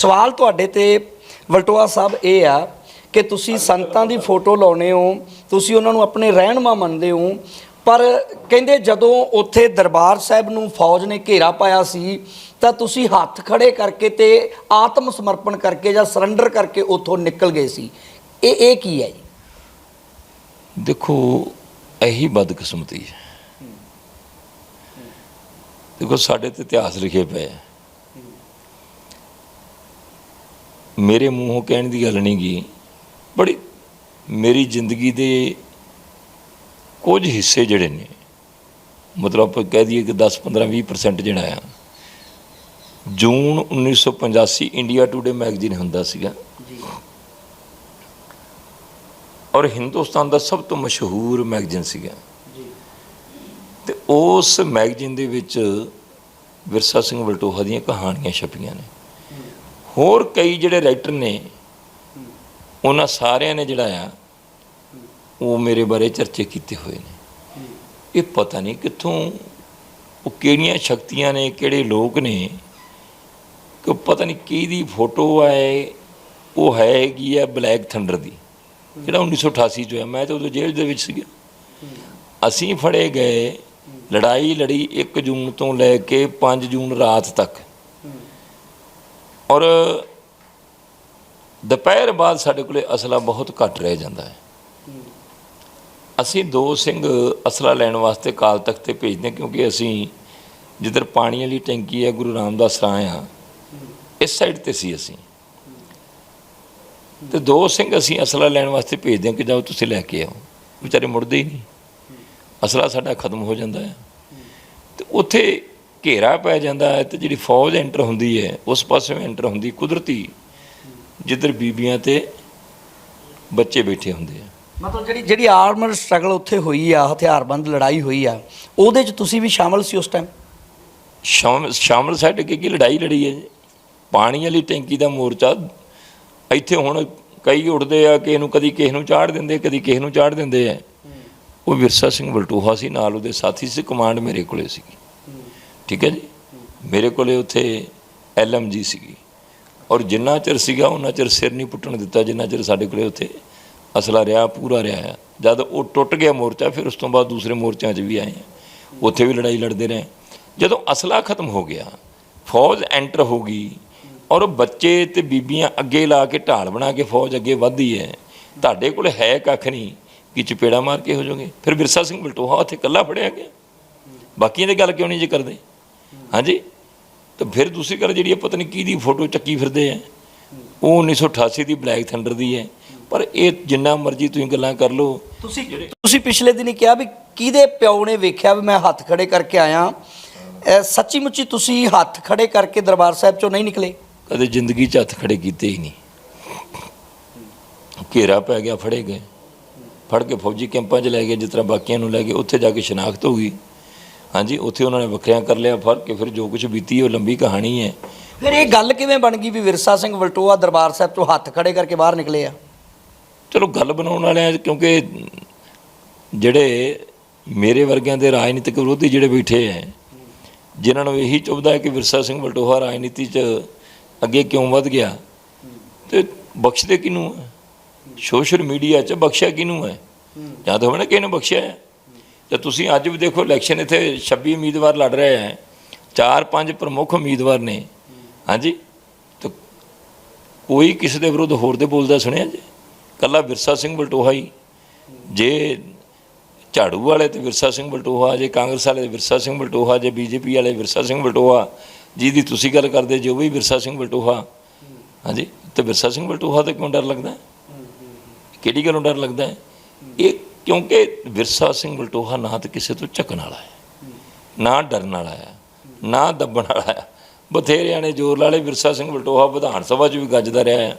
ਸਵਾਲ ਤੁਹਾਡੇ ਤੇ ਵਲਟੋਆ ਸਾਹਿਬ ਇਹ ਆ ਕਿ ਤੁਸੀਂ ਸੰਤਾਂ ਦੀ ਫੋਟੋ ਲਾਉਨੇ ਹੋ ਤੁਸੀਂ ਉਹਨਾਂ ਨੂੰ ਆਪਣੇ ਰਹਿਨਮਾ ਮੰਨਦੇ ਹੋ ਪਰ ਕਹਿੰਦੇ ਜਦੋਂ ਉੱਥੇ ਦਰਬਾਰ ਸਾਹਿਬ ਨੂੰ ਫੌਜ ਨੇ ਘੇਰਾ ਪਾਇਆ ਸੀ ਤਾਂ ਤੁਸੀਂ ਹੱਥ ਖੜੇ ਕਰਕੇ ਤੇ ਆਤਮ ਸਮਰਪਣ ਕਰਕੇ ਜਾਂ ਸਰੈਂਡਰ ਕਰਕੇ ਉੱਥੋਂ ਨਿਕਲ ਗਏ ਸੀ। ਇਹ ਇਹ ਕੀ ਹੈ ਜੀ? ਦੇਖੋ ਇਹੀ ਬਦਕਿਸਮਤੀ ਹੈ। ਦੇਖੋ ਸਾਡੇ ਤੇ ਇਤਿਹਾਸ ਲਿਖੇ ਪਏ ਆ। ਮੇਰੇ ਮੂੰਹੋਂ ਕਹਿਣ ਦੀ ਗੱਲ ਨਹੀਂ ਗੀ ਬੜੀ ਮੇਰੀ ਜ਼ਿੰਦਗੀ ਦੇ ਕੁਝ ਹਿੱਸੇ ਜਿਹੜੇ ਨੇ ਮਤਲਬ ਆਪਾਂ ਕਹਿ ਦਈਏ ਕਿ 10 15 20% ਜਿਹੜਾ ਆ ਜੂਨ 1985 ਇੰਡੀਆ ਟੂਡੇ ਮੈਗਜ਼ੀਨ ਹੁੰਦਾ ਸੀਗਾ। ਜੀ। ਔਰ ਹਿੰਦੁਸਤਾਨ ਦਾ ਸਭ ਤੋਂ ਮਸ਼ਹੂਰ ਮੈਗਜ਼ੀਨ ਸੀਗਾ। ਜੀ। ਤੇ ਉਸ ਮੈਗਜ਼ੀਨ ਦੇ ਵਿੱਚ ਵਿਰਸਾ ਸਿੰਘ ਵਲਟੋਹਾ ਦੀਆਂ ਕਹਾਣੀਆਂ ਛਪੀਆਂ ਨੇ। ਹੋਰ ਕਈ ਜਿਹੜੇ ਰਾਈਟਰ ਨੇ, ਉਹਨਾਂ ਸਾਰਿਆਂ ਨੇ ਜਿਹੜਾ ਆ, ਉਹ ਮੇਰੇ ਬਾਰੇ ਚਰਚੇ ਕੀਤੇ ਹੋਏ ਨੇ। ਇਹ ਪਤਾ ਨਹੀਂ ਕਿੱਥੋਂ, ਉਹ ਕਿਹੜੀਆਂ ਸ਼ਕਤੀਆਂ ਨੇ, ਕਿਹੜੇ ਲੋਕ ਨੇ, ਕਿ ਪਤਾ ਨਹੀਂ ਕਿਹਦੀ ਫੋਟੋ ਹੈ ਉਹ ਹੈਗੀ ਹੈ ਬਲੈਕ ਥੰਡਰ ਦੀ। ਜਿਹੜਾ 1988 ਚ ਹੋਇਆ, ਮੈਂ ਤਾਂ ਉਦੋਂ ਜੇਲ੍ਹ ਦੇ ਵਿੱਚ ਸੀਗਾ। ਅਸੀਂ ਫੜੇ ਗਏ, ਲੜਾਈ ਲੜੀ 1 ਜੂਨ ਤੋਂ ਲੈ ਕੇ 5 ਜੂਨ ਰਾਤ ਤੱਕ। ਔਰ ਦੁਪਹਿਰ ਬਾਅਦ ਸਾਡੇ ਕੋਲੇ ਅਸਲਾ ਬਹੁਤ ਘੱਟ ਰਹਿ ਜਾਂਦਾ ਹੈ। ਅਸੀਂ ਦੋ ਸਿੰਘ ਅਸਲਾ ਲੈਣ ਵਾਸਤੇ ਕਾਲ ਤਖਤ ਤੇ ਭੇਜਦੇ ਹਾਂ ਕਿਉਂਕਿ ਅਸੀਂ ਜਿੱਧਰ ਪਾਣੀ ਵਾਲੀ ਟੈਂਕੀ ਹੈ, ਗੁਰੂ ਰਾਮਦਾਸ ਰਾਂ ਆ ਇਸ ਸਾਈਡ ਤੇ ਸੀ ਅਸੀਂ। ਤੇ ਦੋ ਸਿੰਘ ਅਸੀਂ ਅਸਲਾ ਲੈਣ ਵਾਸਤੇ ਭੇਜਦੇ ਹਾਂ ਕਿ ਜਾਓ ਤੁਸੀਂ ਲੈ ਕੇ ਆਓ। ਵਿਚਾਰੇ ਮੁੜਦੇ ਹੀ ਨਹੀਂ। ਅਸਲਾ ਸਾਡਾ ਖਤਮ ਹੋ ਜਾਂਦਾ ਹੈ। ਤੇ ਉੱਥੇ ਘੇਰਾ ਪੈ ਜਾਂਦਾ ਹੈ ਤੇ ਜਿਹੜੀ ਫੌਜ ਐਂਟਰ ਹੁੰਦੀ ਹੈ ਉਸ ਪਾਸੇ ਐਂਟਰ ਹੁੰਦੀ ਕੁਦਰਤੀ ਜਿੱਧਰ ਬੀਬੀਆਂ ਤੇ ਬੱਚੇ ਬੈਠੇ ਹੁੰਦੇ ਆ। ਮਤਲਬ ਜਿਹੜੀ ਜਿਹੜੀ ਆਰਮਰ ਸਟਰਗਲ ਉੱਥੇ ਹੋਈ ਆ ਹਥਿਆਰਬੰਦ ਲੜਾਈ ਹੋਈ ਆ ਉਹਦੇ 'ਚ ਤੁਸੀਂ ਵੀ ਸ਼ਾਮਲ ਸੀ ਉਸ ਟਾਈਮ ਸ਼ਾਮ ਸ਼ਾਮਲ ਸਾਡੇ ਕੀ ਕੀ ਲੜਾਈ ਲੜੀ ਹੈ ਪਾਣੀ ਵਾਲੀ ਟੈਂਕੀ ਦਾ ਮੋਰਚਾ ਇੱਥੇ ਹੁਣ ਕਈ ਉੱਠਦੇ ਆ ਕਿ ਇਹਨੂੰ ਕਦੀ ਕਿਸੇ ਨੂੰ ਚਾੜ ਦਿੰਦੇ ਕਦੀ ਕਿਸੇ ਨੂੰ ਚਾੜ ਦਿੰਦੇ ਆ। ਉਹ ਵਿਰਸਾ ਸਿੰਘ ਬਲਟੋਹਾ ਸੀ ਨਾਲ ਉਹਦੇ ਸਾਥੀ ਸੀ ਕਮਾਂਡ ਮੇਰੇ ਕੋਲੇ ਸੀਗੀ। ਠੀਕ ਹੈ ਜੀ? ਮੇਰੇ ਕੋਲੇ ਉੱਥੇ ਐਲਐਮਜੀ ਸੀਗੀ। ਔਰ ਜਿੰਨਾ ਚਿਰ ਸੀਗਾ, ਉਹਨਾਂ ਚਿਰ ਸਿਰ ਨਹੀਂ ਪੁੱਟਣ ਦਿੱਤਾ, ਜਿੰਨਾ ਚਿਰ ਸਾਡੇ ਕੋਲੇ ਉੱਥੇ ਅਸਲਾ ਰਿਹਾ, ਪੂਰਾ ਰਿਹਾ ਆ। ਜਦ ਉਹ ਟੁੱਟ ਗਿਆ ਮੋਰਚਾ, ਫਿਰ ਉਸ ਤੋਂ ਬਾਅਦ ਦੂਸਰੇ ਮੋਰਚਿਆਂ 'ਚ ਵੀ ਆਏ ਉੱਥੇ ਵੀ ਲੜਾਈ ਲੜਦੇ ਰਹੇ। ਜਦੋਂ ਅਸਲਾ ਖਤਮ ਹੋ ਗਿਆ, ਫੌਜ ਐਂਟਰ ਹੋ ਗਈ, ਔਰ ਬੱਚੇ ਤੇ ਬੀਬੀਆਂ ਅੱਗੇ ਲਾ ਕੇ ਢਾਲ ਬਣਾ ਕੇ ਫੌਜ ਅੱਗੇ ਵਧਦੀ ਹੈ, ਤੁਹਾਡੇ ਕੋਲ ਹੈ ਕੱਖ ਨਹੀਂ ਕਿ ਚਪੇੜਾ ਮਾਰ ਕੇ ਹੋ ਜਾਓਗੇ? ਫਿਰ ਵਿਰਸਾ ਸਿੰਘ ਬਲਟੋਹਾ ਉੱਥੇ ਇਕੱਲਾ ਫੜਿਆ ਗਿਆ। ਬਾਕੀਆਂ ਦੀ ਗੱਲ ਕਿਉਂ ਨਹੀਂ ਜੇ ਕਰਦੇ? ਹਾਂਜੀ? ਤਾਂ ਫਿਰ ਦੂਸਰੀ ਗੱਲ ਜਿਹੜੀ ਹੈ ਪਤਾ ਨਹੀਂ ਕਿਹਦੀ ਫੋਟੋ ਚੱਕੀ ਫਿਰਦੇ ਆ। ਉਹ 1988 ਦੀ ਬਲੈਕ ਥੰਡਰ ਦੀ ਹੈ। ਪਰ ਇਹ ਜਿੰਨਾ ਮਰਜ਼ੀ ਤੁਸੀਂ ਗੱਲਾਂ ਕਰ ਲਓ। ਤੁਸੀਂ ਤੁਸੀਂ ਪਿਛਲੇ ਦਿਨੀ ਕਿਹਾ ਵੀ ਕਿਹਦੇ ਪਿਓ ਨੇ ਵੇਖਿਆ ਵੀ ਮੈਂ ਹੱਥ ਖੜੇ ਕਰਕੇ ਆਇਆ। ਸੱਚੀ ਮੁੱਚੀ ਤੁਸੀਂ ਹੱਥ ਖੜੇ ਕਰਕੇ ਦਰਬਾਰ ਸਾਹਿਬ ਚੋਂ ਨਹੀਂ ਨਿਕਲੇ? ਕਦੇ ਜ਼ਿੰਦਗੀ 'ਚ ਹੱਥ ਖੜੇ ਕੀਤੇ ਹੀ ਨਹੀਂ। ਘੇਰਾ ਪੈ ਗਿਆ ਫੜੇ ਗਏ। ਫੜ ਕੇ ਫੌਜੀ ਕੈਂਪਾਂ 'ਚ ਲੈ ਗਏ ਜਿਸ ਤਰ੍ਹਾਂ ਬਾਕੀਆਂ ਨੂੰ ਲੈ ਗਏ। ਉੱਥੇ ਜਾ ਕੇ ਸ਼ਨਾਖਤ ਹੋ ਗਈ। ਹਾਂਜੀ ਉੱਥੇ ਉਹਨਾਂ ਨੇ ਵੱਖਰਿਆਂ ਕਰ ਲਿਆ ਫੜ ਕੇ ਫਿਰ ਜੋ ਕੁਝ ਬੀਤੀ ਉਹ ਲੰਬੀ ਕਹਾਣੀ ਹੈ। ਫਿਰ ਇਹ ਗੱਲ ਕਿਵੇਂ ਬਣ ਗਈ ਵੀ ਵਿਰਸਾ ਸਿੰਘ ਵਲਟੋਆ ਦਰਬਾਰ ਸਾਹਿਬ ਚੋਂ ਹੱਥ ਖੜੇ ਕਰਕੇ ਬਾਹਰ ਨਿਕਲੇ ਆ? ਚਲੋ ਗੱਲ ਬਣਾਉਣ ਵਾਲੇ ਆ ਕਿਉਂਕਿ ਜਿਹੜੇ ਮੇਰੇ ਵਰਗਿਆਂ ਦੇ ਰਾਜਨੀਤਿਕ ਵਿਰੋਧੀ ਜਿਹੜੇ ਬੈਠੇ ਐ ਜਿਨ੍ਹਾਂ ਨੂੰ ਇਹੀ ਚੁਭਦਾ ਹੈ ਕਿ ਵਿਰਸਾ ਸਿੰਘ ਵਲਟੋਹਾ ਰਾਜਨੀਤੀ 'ਚ ਅੱਗੇ ਕਿਉਂ ਵੱਧ ਗਿਆ ਤੇ ਬਖਸ਼ਦੇ ਕਿਹਨੂੰ ਹੈ ਸੋਸ਼ਲ ਮੀਡੀਆ 'ਚ ਬਖਸ਼ਿਆ ਕਿਹਨੂੰ ਹੈ ਜਾਂ ਤਾਂ ਹੋਵੇ ਨਾ ਕਿਸੇ ਨੇ ਬਖਸ਼ਿਆ ਹੈ ਤੇ ਤੁਸੀਂ ਅੱਜ ਵੀ ਦੇਖੋ ਇਲੈਕਸ਼ਨ ਇੱਥੇ 26 ਉਮੀਦਵਾਰ ਲੜ ਰਹੇ ਹੈ ਚਾਰ ਪੰਜ ਪ੍ਰਮੁੱਖ ਉਮੀਦਵਾਰ ਨੇ। ਹਾਂਜੀ? ਤੇ ਕੋਈ ਕਿਸੇ ਦੇ ਵਿਰੁੱਧ ਹੋਰ ਦੇ ਬੋਲਦਾ ਸੁਣਿਆ ਜੇ? ਕੱਲਾ ਵਿਰਸਾ ਸਿੰਘ ਬਲਟੋਹਾ ਹੀ। ਜੇ ਝਾੜੂ ਵਾਲੇ ਤੇ ਵਿਰਸਾ ਸਿੰਘ ਬਲਟੋਹਾ, ਜੇ ਕਾਂਗਰਸ ਵਾਲੇ ਤੇ ਵਿਰਸਾ ਸਿੰਘ ਬਲਟੋਹਾ, ਜੇ ਬੀਜੇਪੀ ਵਾਲੇ ਵਿਰਸਾ ਸਿੰਘ ਬਲਟੋਹਾ, ਜਿਹਦੀ ਤੁਸੀਂ ਗੱਲ ਕਰਦੇ ਜੋ ਵੀ ਵਿਰਸਾ ਸਿੰਘ ਬਲਟੋਹਾ। ਹਾਂਜੀ? ਤੇ ਵਿਰਸਾ ਸਿੰਘ ਬਲਟੋਹਾ ਤੇ ਕਿਉਂ ਡਰ ਲੱਗਦਾ? ਕਿਹੜੀ ਗੱਲੋਂ ਡਰ ਲੱਗਦਾ? ਇਹ ਕਿਉਂਕਿ ਵਿਰਸਾ ਸਿੰਘ ਬਲਟੋਹਾ ਨਾ ਤਾਂ ਕਿਸੇ ਤੋਂ ਝਕਣ ਵਾਲਾ ਹੈ, ਨਾ ਡਰਨ ਵਾਲਾ ਹੈ, ਨਾ ਦੱਬਣ ਵਾਲਾ ਹੈ। ਬਥੇਰਿਆਂ ਨੇ ਜ਼ੋਰ ਲਾਲੇ ਵਿਰਸਾ ਸਿੰਘ ਬਲਟੋਹਾ ਵਿਧਾਨ ਸਭਾ 'ਚ ਵੀ ਗੱਜਦਾ ਰਿਹਾ ਹੈ।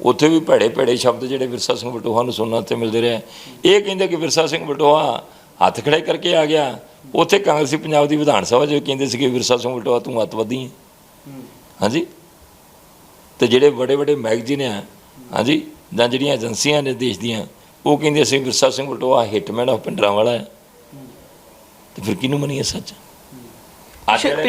ਉੱਥੇ ਵੀ ਭੜੇ ਭੜੇ ਸ਼ਬਦ ਜਿਹੜੇ ਵਿਰਸਾ ਸਿੰਘ ਬਲਟੋਹਾ ਨੂੰ ਸੁਣਨ ਤੇ ਮਿਲਦੇ ਰਹੇ। ਇਹ ਕਹਿੰਦੇ ਕਿ ਵਿਰਸਾ ਸਿੰਘ ਬਲਟੋਹਾ ਹੱਥ ਖੜੇ ਕਰਕੇ ਆ ਗਿਆ। ਉੱਥੇ ਕਾਂਗਰਸੀ ਪੰਜਾਬ ਦੀ ਵਿਧਾਨ ਸਭਾ 'ਚ ਕਹਿੰਦੇ ਸੀਗੇ, ਵਿਰਸਾ ਸਿੰਘ ਬਲਟੋਹਾ ਤੂੰ ਅੱਤਵਾਦੀ ਹੈ ਹਾਂਜੀ? ਤੇ ਜਿਹੜੇ ਵੱਡੇ ਵੱਡੇ ਮੈਗਜ਼ੀਨ ਆ, ਹਾਂਜੀ, ਜਾਂ ਜਿਹੜੀਆਂ ਏਜੰਸੀਆਂ ਨੇ ਦੇਸ਼ ਦੀਆਂ ਉਹ ਕਹਿੰਦੇ, ਅਸੀਂ ਵਿਰਸਾ ਸਿੰਘ ਬਲਟੋਹਾ ਹਿੱਟਮੈਨ ਆਫ ਪਿੰਡਰਾਂ ਵਾਲਾ ਹੈ। ਤੇ ਫਿਰ ਕਿਹਨੂੰ ਮੰਨੀਏ ਸੱਚ? ਅੱਜ